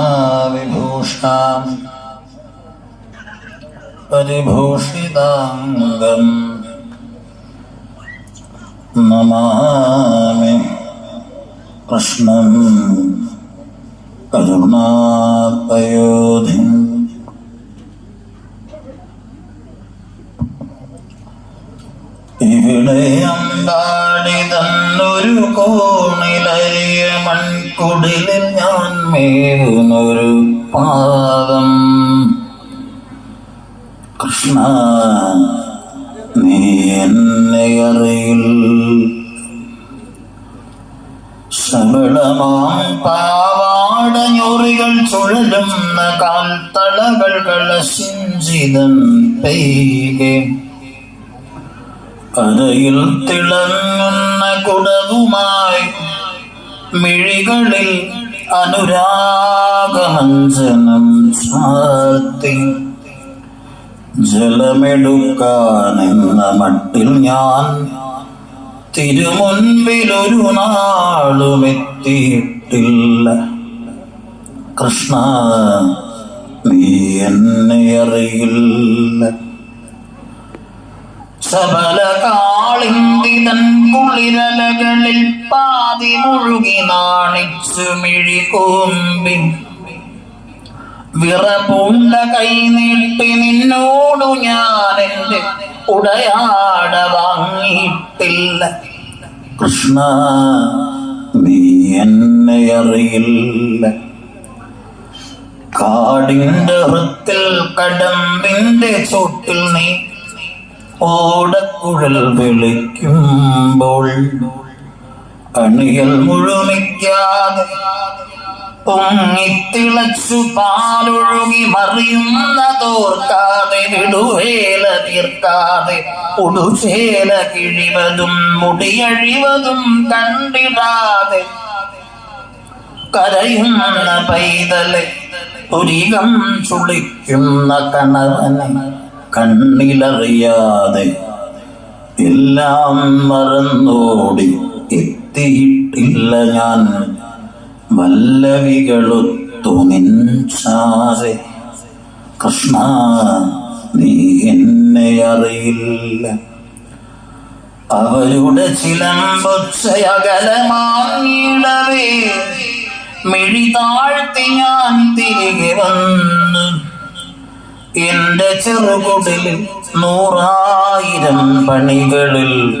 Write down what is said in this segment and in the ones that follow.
നാനാവിഭൂഷാം പരിഭൂഷിതാംഗം നമാമി കൃഷ്ണം കരുണാപയോധിം ഇവിടെ അമ്പാടി തന്നൊരു കോണിലരിയ മൺകുടിലിൽ ഞാൻ മേവുന്നൊരു പാദം. കൃഷ്ണ നീ എന്നെ അറിയിൽ ശബളമാം പാവാടഞ്ഞുറികൾ ചുഴലുന്ന കാൽത്തളകൾ കളശിഞ്ചിതൻ പെയ്കെ. കരയിൽ തിളങ്ങുന്ന കുടവുമായി മിഴികളിൽ അനുരാഗമഞ്ജനം ചാർത്തി. ജലമെടുക്കാനെന്ന മട്ടിൽ ഞാൻ തിരുമുൻപിലൊരു നാളും എത്തിയിട്ടില്ല കൃഷ്ണ നീ എന്നെ അറിയില്ല. സബല കാളിന്തിതൻ കുളിരലകളിൽ പാതി മുഴുകി നാണിച്ചു മിഴികൂമ്പിൻ. വിറപൂണ്ട കൈ നീട്ടി നിന്നോടു ഞാൻ എന്റെ ഉടയാട വാങ്ങിയിട്ടില്ല കൃഷ്ണ നീ എന്നെ അറിയില്ല. കാടിന്റെ ഹൃത്തിൽ കടമ്പിന്റെ ചോട്ടിൽ നീ ഓടക്കുഴൽ വിളിക്കുമ്പോൾ അണിയൽ മുഴുമിക്കാതെ പൊങ്ങിത്തിളച്ചു പാലൊഴുകി മറിയുന്നതോർക്കാതെ വിടുവേല തീർക്കാതെ ഉടുചേല കിഴിവതും മുടിയഴിവതും കണ്ടിടാതെ കരയുന്ന പൈതലെ പുരികം ചുളിക്കുന്ന കണവനെ കണ്ണിലറിയാതെ എല്ലാം മറന്നോടി എത്തിയിട്ടില്ല ഞാൻ. വല്ലവികളൊത്തു നിൻസാരെ കൃഷ്ണ നീ എന്നെ അറിയില്ല. അവരുടെ ചിലമ്പൊച്ചയകലമാങ്ങിടവേ മിഴി താഴ്ത്തി ഞാൻ തിരികെ വന്നു. എന്റെ ചെറുകുടിൽ നൂറായിരം പണികളിൽ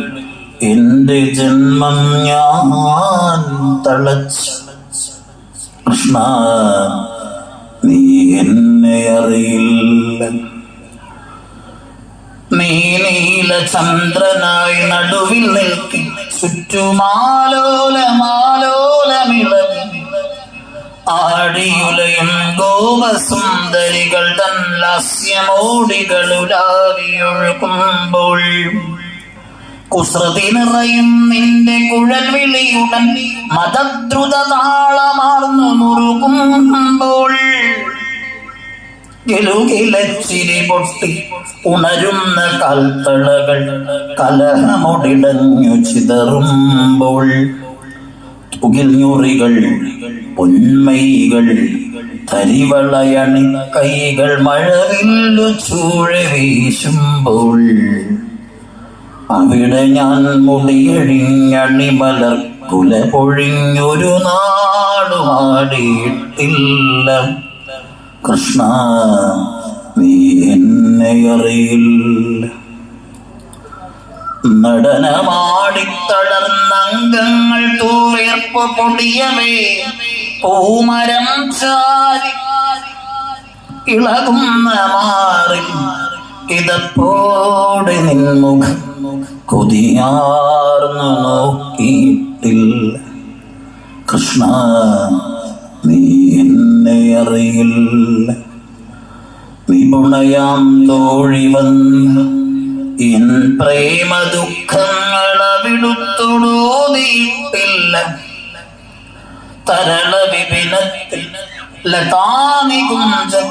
എന്റെ ജന്മം ഞാൻ തളച്ചു. കൃഷ്ണ നീ എന്നെ അറിയില്ല. നീ നീല ചന്ദ്രനായി നടുവിൽ നിൽക്കി. ചുറ്റുമാലോലമാലോലമിളകി ആടിയുലയും ഗോമസുന്ദരികൾ തൻ ലാസ്യമോടികളുലാവിയൊഴുകുമ്പോൾ കുസൃതി നിറയും നിന്റെ കുഴൽ വിളിയുടൻ മതദ്രുത താളമാർന്നു മുറുകുമ്പോൾ ഗലുകിലച്ചിരി പൊട്ടി ഉണരുന്ന കൽത്തളകൾ കലഹമൊടിടഞ്ഞു ചിതറുമ്പോൾ തുകിൽഞ്ഞുറികൾ പൊന്മൈകൾ തരിവളയണി കൈകൾ മഴവില്ലു ചൂഴ വീശുമ്പോൾ. അവിടെ ഞാൻ മുടിയഴിഞ്ഞണിമലർ കുല പൊഴിഞ്ഞൊരു നാടുമാടിയിട്ടില്ല കൃഷ്ണ നീ എന്നെ അറിയില്ല. നടനമാടിത്തളർന്ന അംഗങ്ങൾ തൂവേർപ്പ് പൊടിയവേ പൂമരം ചാരി ഇളകുന്ന മാറി ഇതപ്പോടെ നിൻമുഖ കൊതിയാർന്നു നോക്കിയിട്ടില്ല കൃഷ്ണ നീ എന്നെ അറിയില്ല നിപുണയാം തോഴി വന്ന് എൻ പ്രേമ ദുഃഖങ്ങളവിടുത്തൊടൂതിയിട്ടില്ല തരള വിപിനത്തിൽ ലതാനി കുഞ്ചത്തിൽ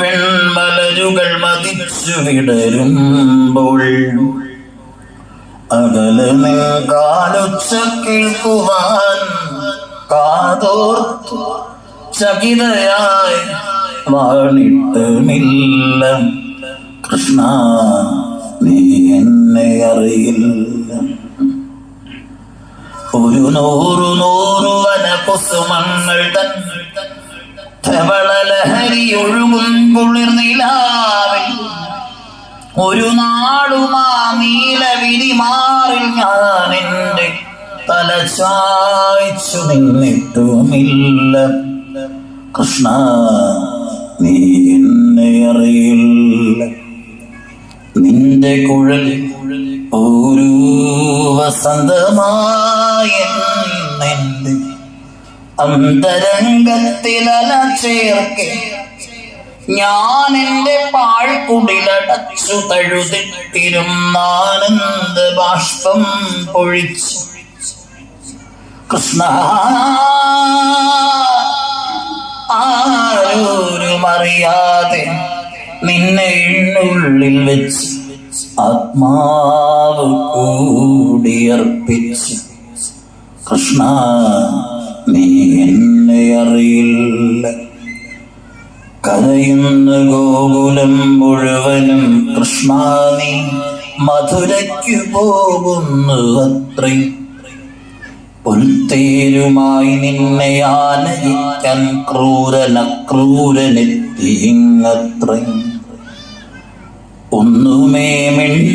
വെൺമലരുകൾ മതിച്ചു വിടരുമ്പോൾ അകലെ കാലുച്ച കേൾക്കുവാൻ കാതോർത്തു ചകിതയായി വാണിട്ടുമില്ല. കൃഷ്ണ നീ എന്നെ അറിയില്ല. ഒരു നൂറു നൂറു തൻ ധവളലഹരി ഒഴുകും കുളിർ നിലാവിൽ. ഒരു നാളുമാ നീലവിരി മാറിൽ ഞാൻ എന്റെ തല നിന്നിട്ടുമില്ല. കൃഷ്ണ നീ എന്നെ അറിയില്ല. നിന്റെ കുഴൽ ഒരു വസന്തമായ അന്തരംഗത്തിലല ചേർക്കെ. ഞാൻ എന്റെ പാഴ്ക്കുടിലടച്ചു തഴുതിട്ടിരുന്നാനന്ദ ബാഷ്പം പൊഴിച്ചു. കൃഷ്ണ ആരോരും നിന്നെ എണ്ണുള്ളിൽ വെച്ച് ആത്മാവ് കൂടിയർപ്പിച്ച് കൃഷ്ണ നീ എന്നെ അറിയില്ല. കരയുന്ന ഗോകുലം മുഴുവനും കൃഷ്ണ നീ മധുരയ്ക്കു പോകുന്നു അത്രയും. പുൽത്തേരുമായി നിന്നെ ആനയിക്കാൻ ക്രൂരന ഒന്നുമേ മിണ്ടാതനങ്ങാതെ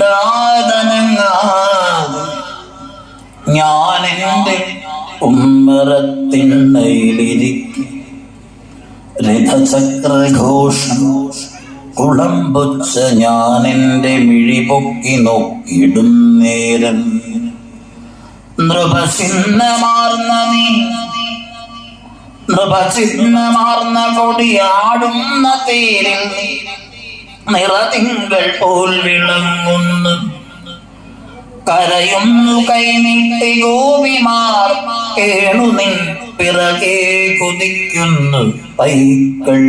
ഞാൻ എന്റെ ഉമ്മറത്തിണ്ണയിലിരിക്കും രഥചക്രഘോഷം കുളമ്പുച്ച ഞാൻ എന്റെ മിഴി പൊക്കി നോക്കിയിടും നേരം. നൃപചിഹ്നമാർന്ന നീ നൃപചിഹ്നമാർന്ന കൊടിയാടുന്ന തേരിൽ നീ നിറതിങ്കൾ പോൽ വിളങ്ങുന്നു. കരയുന്നു കൈനീട്ടി ഗോപിമാർ കേണു നിൻ പിറകെ കുതിക്കുന്നു പൈക്കൾ.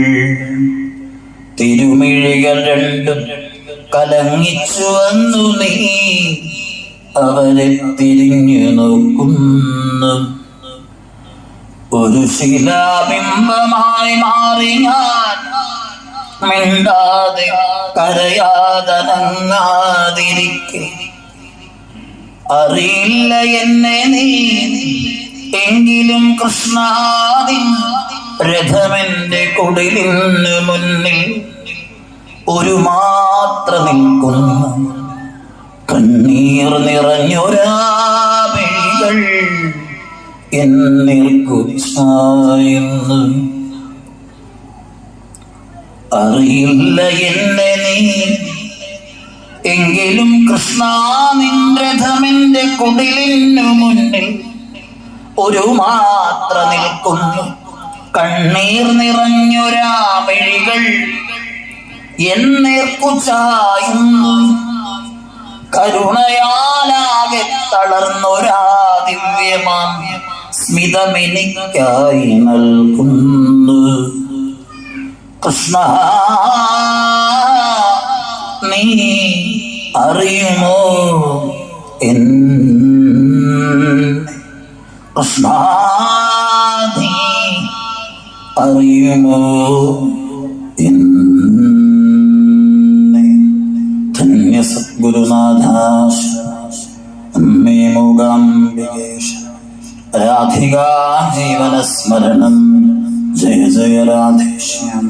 തിരുമിഴികൾ രണ്ടും കലങ്ങിച്ചു വന്നു നീ അവരെ തിരിഞ്ഞു നോക്കുന്നു. ഒരു ശിലാബിംബമായി മാറി ഞാൻ മിണ്ടാതെ കരയാതിരിക്കെ അറിയില്ല എന്നെ നീ എങ്കിലും കൃഷ്ണാദി രഥമെന്റെ കുടിലിന് മുന്നിൽ ഒരു മാത്ര നിൽക്കുന്നു. കണ്ണീർ നിറഞ്ഞൊരാ എന്നീർക്കുച്ചായുന്നു അറിയില്ല എന്നെ നീ. എങ്കിലും കൃഷ്ണ നിൻരഥമെന്റെ കുടിലിനു മുന്നിൽ ഒരു മാത്ര നിൽക്കുന്നു. കണ്ണീർ നിറഞ്ഞൊരാമിഴികൾ എന്നേർക്കുചായുന്നു കരുണയാലാകെ തളർന്നൊരാ ദിവ്യമാം. സ്മിതമെനിക്കായി നൽകുന്നു. കൃഷ്ണ. നീ അറിയുമോ കൃഷ്ണ? നീ അറിയുമോ ധന്യ സദ്ഗുരുനാഥാശ അമ്മേ മൂകാംബികേശ രാധികാ ജീവനസ്മരണം ജയ ജയ രാധേശ്യാം.